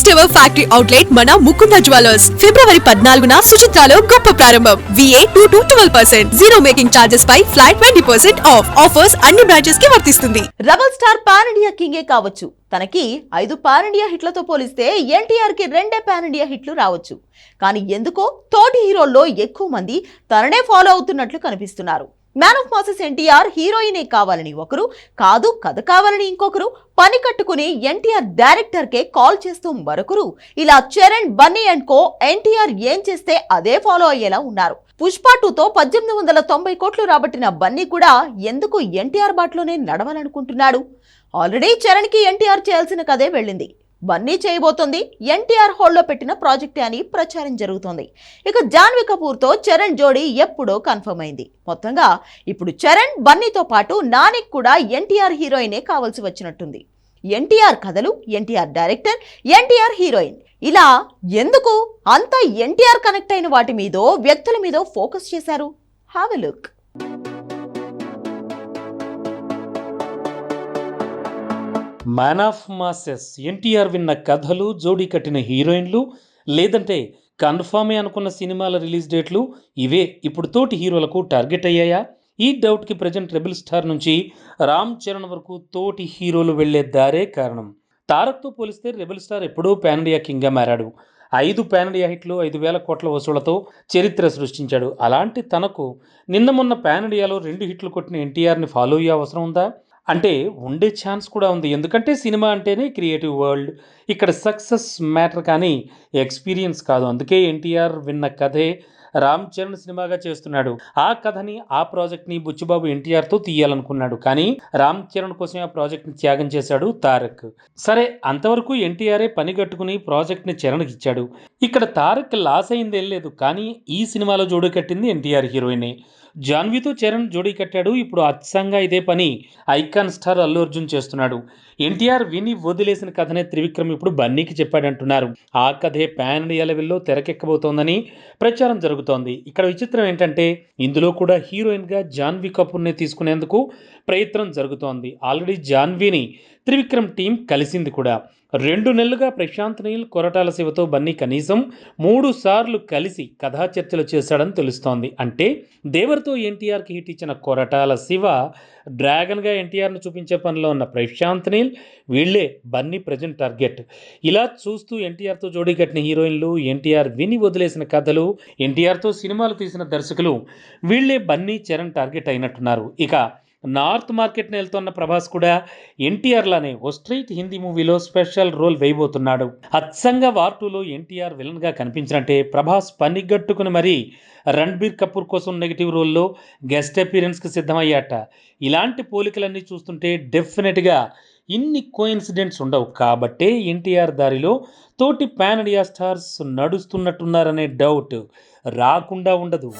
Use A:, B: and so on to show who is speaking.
A: First ever factory outlet మన Mukunda jewellers. ఫిబ్రవరి పద్నాలుగున సుచిత్రాలో గొప్ప ప్రారంభం. VA two to twelve percent zero making charges pi flat twenty percent off offers అన్ని బ్రాంచెస్కి వర్తిస్తుంది.
B: రెబల్ స్టార్ పాన్ ఇండియా కింగే కావచ్చు. తనకి ఐదు పాన్ ఇండియా హిట్లతో పోలిస్తే ఎన్టీఆర్కి రెండే పాన్ ఇండియా హిట్లు రావచ్చు. కానీ ఎందుకో తోటి హీరోల్లో ఎక్కువ మంది తననే ఫాలో అవుతున్నట్లు కనిపిస్తున్నారు. మ్యాన్ ఆఫ్ మాసెస్ ఎన్టీఆర్ హీరోయినే కావాలని ఒకరు కాదు కథ కావాలని ఇంకొకరు పని కట్టుకుని ఎన్టీఆర్ డైరెక్టర్ కే కాల్ చేస్తూ మరొకరు. ఇలా చరణ్ బన్నీ అండ్ కో ఎన్టీఆర్ ఏం చేస్తే అదే ఫాలో అయ్యేలా ఉన్నారు. పుష్ప టూతో పద్దెనిమిది వందల తొంభై కోట్లు రాబట్టిన బన్నీ కూడా ఎందుకు ఎన్టీఆర్ బాటలోనే నడవాలనుకుంటున్నాడు? ఆల్రెడీ చరణ్కి ఎన్టీఆర్ చేయాల్సిన కదే వెళ్ళింది. బన్నీ చేయబోతోంది. ఎన్టీఆర్ హోల్లో పెట్టిన ప్రాజెక్టే అని ప్రచారం జరుగుతోంది. ఇక జాన్వీ కపూర్తో చరణ్ జోడీ ఎప్పుడో కన్ఫర్మ్ అయింది. మొత్తంగా ఇప్పుడు చరణ్ బన్నీతో పాటు నానికి కూడా ఎన్టీఆర్ హీరోయినే కావాల్సి వచ్చినట్టుంది. ఎన్టీఆర్ కథలు ఎన్టీఆర్ డైరెక్టర్ ఎన్టీఆర్ హీరోయిన్. ఇలా ఎందుకు? అంత ఎన్టీఆర్ కనెక్ట్ అయిన వాటి మీదో వ్యక్తుల మీదో ఫోకస్ చేశారు. Have a look.
C: Man of masses NTR విన్న కథలు జోడీ కట్టిన హీరోయిన్లు లేదంటే కన్ఫామే అనుకున్న సినిమాల రిలీజ్ డేట్లు ఇవే ఇప్పుడు తోటి హీరోలకు టార్గెట్ అయ్యాయా? ఈ డౌట్కి ప్రజెంట్ రెబిల్ స్టార్ నుంచి రామ్ చరణ్ వరకు తోటి హీరోలు వెళ్ళే దారే కారణం. తారక్తో పోలిస్తే రెబిల్ స్టార్ ఎప్పుడూ ప్యానడియా కింగ్గా మారాడు. ఐదు ప్యానడియా హిట్లు ఐదు వేల కోట్ల వసూళ్ళతో చరిత్ర సృష్టించాడు. అలాంటి తనకు నిన్న మొన్న ప్యానడియాలో రెండు హిట్లు కొట్టిన ఎన్టీఆర్ని ఫాలో అయ్యే అవసరం ఉందా? అంటే ఉండే ఛాన్స్ కూడా ఉంది. ఎందుకంటే సినిమా అంటేనే క్రియేటివ్ వరల్డ్. ఇక్కడ సక్సెస్ మ్యాటర్ కానీ ఎక్స్పీరియన్స్ కాదు. అందుకే ఎన్టీఆర్ విన్న కథే రామ్ చరణ్ సినిమాగా చేస్తున్నాడు. ఆ కథని ఆ ప్రాజెక్ట్ని బుచ్చిబాబు ఎన్టీఆర్తో తీయాలనుకున్నాడు. కానీ రామ్ చరణ్ కోసం ఆ ప్రాజెక్ట్ని త్యాగం చేశాడు తారక్. సరే అంతవరకు ఎన్టీఆర్ఏ పని కట్టుకుని ప్రాజెక్ట్ని చరణ్కి ఇచ్చాడు. ఇక్కడ తారక్ లాస్ అయిందేం లేదు. కానీ ఈ సినిమాలో జోడు కట్టింది ఎన్టీఆర్ హీరోయినే. జాన్వీతో చరణ్ జోడీ కట్టాడు. ఇప్పుడు అచ్చంగా ఇదే పని ఐకాన్ స్టార్ అల్లు అర్జున్ చేస్తున్నాడు. ఎన్టీఆర్ విని వదిలేసిన కథనే త్రివిక్రమ్ ఇప్పుడు బన్నీకి చెప్పాడంటున్నారు. ఆ కథే ప్యాన్ ఇండియా లెవెల్లో తెరకెక్కబోతోందని ప్రచారం జరుగుతోంది. ఇక్కడ విచిత్రం ఏంటంటే ఇందులో కూడా హీరోయిన్గా జాన్వీ కపూర్ని తీసుకునేందుకు ప్రయత్నం జరుగుతోంది. ఆల్రెడీ జాన్వీని త్రివిక్రమ్ టీం కలిసింది కూడా. రెండు నెలలుగా ప్రశాంత్ నీల్ కొరటాల శివతో బన్నీ కనీసం మూడు సార్లు కలిసి కథా చర్చలు చేశాడని తెలుస్తోంది. అంటే దేవర్తో ఎన్టీఆర్కి హిట్ ఇచ్చిన కొరటాల శివ డ్రాగన్గా ఎన్టీఆర్ను చూపించే పనిలో ఉన్న ప్రశాంత్ నీల్ వీళ్ళే బన్నీ ప్రజెంట్ టార్గెట్. ఇలా చూస్తూ ఎన్టీఆర్తో జోడీ కట్టిన హీరోయిన్లు ఎన్టీఆర్ విని వదిలేసిన కథలు ఎన్టీఆర్తో సినిమాలు తీసిన దర్శకులు వీళ్ళే బన్నీ చరణ్ టార్గెట్ అయినట్టున్నారు. ఇక నార్త్ మార్కెట్ని వెళ్తున్న ప్రభాస్ కూడా ఎన్టీఆర్లోనే ఓ స్ట్రీట్ హిందీ మూవీలో స్పెషల్ రోల్ వేయబోతున్నాడు. అచ్చంగా వార్ టూలో ఎన్టీఆర్ విలన్గా కనిపించినట్టే ప్రభాస్ పనిగట్టుకుని మరీ రణ్బీర్ కపూర్ కోసం నెగిటివ్ రోల్లో గెస్ట్ అపీరెన్స్కి సిద్ధమయ్యాట. ఇలాంటి పోలికలన్నీ చూస్తుంటే డెఫినెట్గా ఇన్ని కోయిన్సిడెంట్స్ ఉండవు. కాబట్టే ఎన్టీఆర్ దారిలో తోటి పాన్ ఇండియా స్టార్స్ నడుస్తున్నట్టున్నారనే డౌట్ రాకుండా ఉండదు.